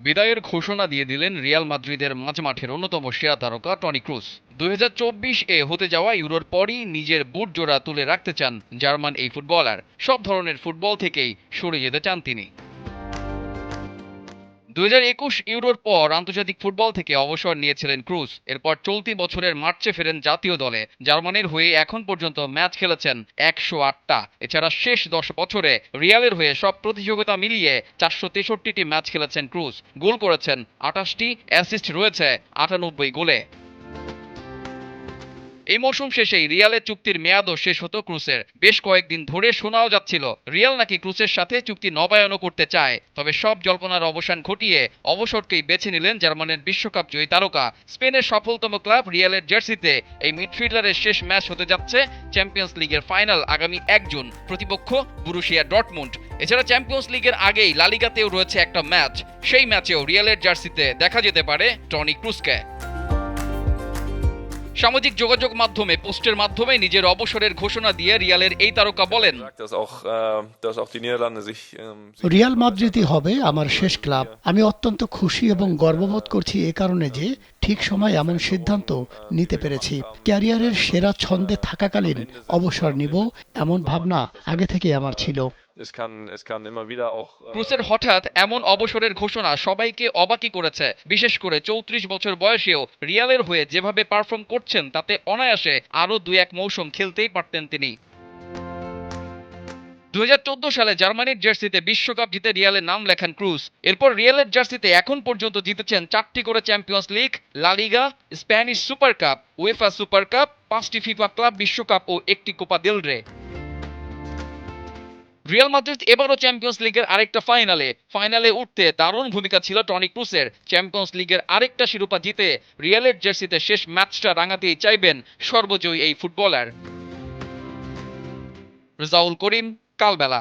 বিদায়ের ঘোষণা দিয়ে দিলেন রিয়াল মাদ্রিদের মাঝমাঠের অন্যতম সেরা তারকা টনি ক্রুজ। দু হাজার চব্বিশ এ হতে যাওয়া ইউরোর পরই নিজের বুট জোড়া তুলে রাখতে চান জার্মান এই ফুটবলার। সব ধরনের ফুটবল থেকেই সরে যেতে চান তিনি। দুই হাজার একুশ ইউরোর পর আন্তর্জাতিক ফুটবল থেকে অবসর নিয়েছিলেন ক্রুজ। এরপর চলতি বছরের মার্চে ফেরেন জাতীয় দলে। জার্মানির হয়ে এখন পর্যন্ত ম্যাচ খেলেছেন একশো আটটা। এছাড়া শেষ দশ বছরে রিয়ালের হয়ে সব প্রতিযোগিতা মিলিয়ে চারশো তেষট্টিটি ম্যাচ খেলেছেন ক্রুজ। গোল করেছেন আটাশটি, অ্যাসিস্ট রয়েছে আটানব্বই গোলে। এই মৌসুম শেষেই রিয়ালের চুক্তির মেয়াদও শেষ হতো ক্রুসের। বেশ কয়েকদিন ধরে শোনাও যাচ্ছিল, রিয়াল নাকি ক্রুসের সাথে চুক্তি নবায়নও করতে চায়। তবে সব জল্পনার অবসান ঘটিয়ে অবসরকেই বেছে নিলেন জার্মানের বিশ্বকাপ জয়ী তারকা। স্পেনের সফলতম ক্লাব রিয়ালের জার্সিতে এই মিডফিল্ডারের শেষ ম্যাচ হতে যাচ্ছে চ্যাম্পিয়ন্স লিগের ফাইনাল আগামী এক জুন। প্রতিপক্ষ বুরুশিয়া ডটমুন্ড এছাড়া চ্যাম্পিয়ন্স লিগের আগেই লালিগাতেও রয়েছে একটা ম্যাচ। সেই ম্যাচেও রিয়ালের জার্সিতে দেখা যেতে পারে টনি ক্রুসকে। সামাজিক যোগাযোগ মাধ্যমে পোস্টের মাধ্যমে নিজের অবসরের ঘোষণা দিয়ে রিয়ালের এই তারকা বলেন। Sich, ähm, sich রিয়াল মাদ্রিদই হবে আমার শেষ ক্লাব। আমি অত্যন্ত খুশি এবং গর্ববোধ করছি এ কারণে যে ঠিক সময় এমন সিদ্ধান্ত নিতে পেরেছি। ক্যারিয়ারের সেরা ছন্দে থাকাকালীন অবসর নিব এমন ভাবনা আগে থেকে আমার ছিল। Es kann, es kann immer wieder auch. Äh, ক্রুসের হঠাৎ এমন অবসরের ঘোষণা সবাইকে অবাকই করেছে। বিশেষ করে চৌত্রিশ বছর বয়সেও রিয়ালের হয়ে যেভাবে পারফর্ম করছেন তাতে অনায়াসে আরও দুই এক মৌসুম খেলতেই পারতেন তিনি। দু হাজার চোদ্দ সালে জার্মানির জার্সিতে বিশ্বকাপ জিতে রিয়ালের নাম লেখান ক্রুজ এরপর রিয়ালের জার্সিতে এখন পর্যন্ত জিতেছেন চারটি করে Champions League La Liga Spanish Super Cup UEFA Super Cup পাঁচটি ফিফা ক্লাব বিশ্বকাপ ও একটি কোপা দেল রে। রিয়াল মাদ্রিদ এবারও চ্যাম্পিয়ন্স লিগের আরেকটা ফাইনালে ফাইনালে উঠতে দারুণ ভূমিকা ছিল টনি ক্রুসের চ্যাম্পিয়ন্স লিগের আরেকটা শিরোপা জিতে রিয়ালের জার্সিতে শেষ ম্যাচটা রাঙাতেই চাইবেন সর্বজয়ী এই ফুটবলার। রেজাউল করিম, কালবেলা।